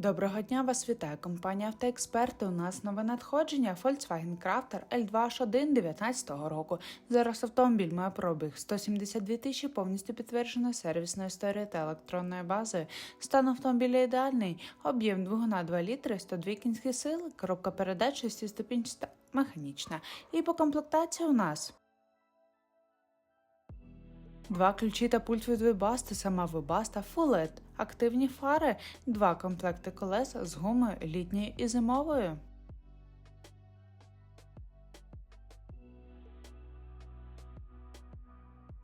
Доброго дня, вас вітає компанія Автоексперти. У нас нове надходження Volkswagen Crafter L2H1 2019 року. Зараз автомобіль має пробіг 172 тисячі, повністю підтверджено сервісною історією та електронною базою. Стан автомобіля ідеальний, об'єм двигуна 2 літри, 102 кінські сили, коробка передач 6-ступінчаста механічна. І по комплектації у нас Два ключі та пульт від Webasto, сама Full LED, активні фари, два комплекти колес з гумою літньою і зимовою.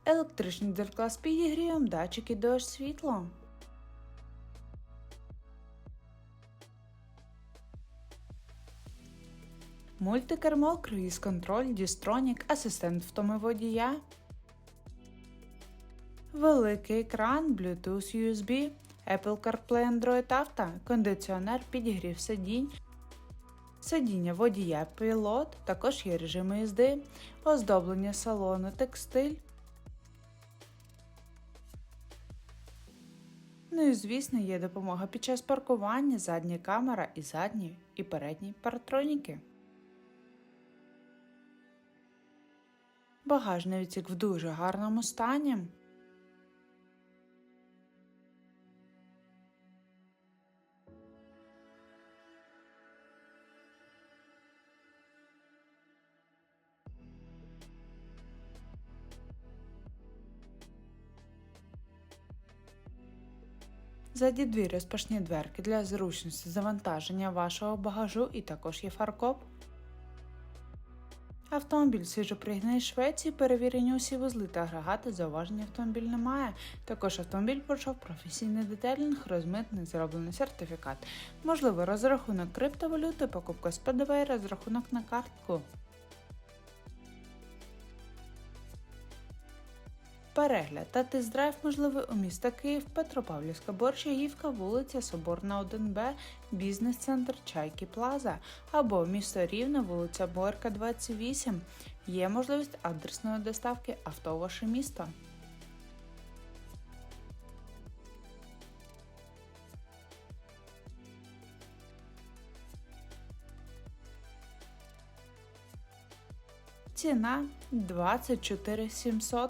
Електричний дзеркала з підігрівом, датчики дощ світло. Мультикермо, круїз контроль, дістронік, асистент втоми водія. Великий екран, Bluetooth USB, Apple CarPlay Android Auto, кондиціонер, підігрів сидінь, сидіння водія пілот, також є режими їзди, оздоблення салону, текстиль. Ну і звісно, є допомога під час паркування, задня камера і задні і передні паратроніки. Багажний відсік в дуже гарному стані. Ззаді дві розпашні дверки для зручності завантаження вашого багажу і також є фаркоп. Автомобіль свіжопригнаний Швеції, перевірені усі вузли та агрегати, зауважень автомобіль немає. Також автомобіль пройшов професійний детелінг, розмитний, зроблений сертифікат. Можливо, розрахунок криптовалюти, покупка з ПДВ, і розрахунок на картку. Перегляд та тест-драйв можливий у міста Київ, Петропавлівська, Борщагівка, вулиця Соборна 1Б, бізнес-центр Чайки Плаза або місто Рівне, вулиця Борка, 28. Є можливість адресної доставки авто в ваше місто. Ціна 24 700.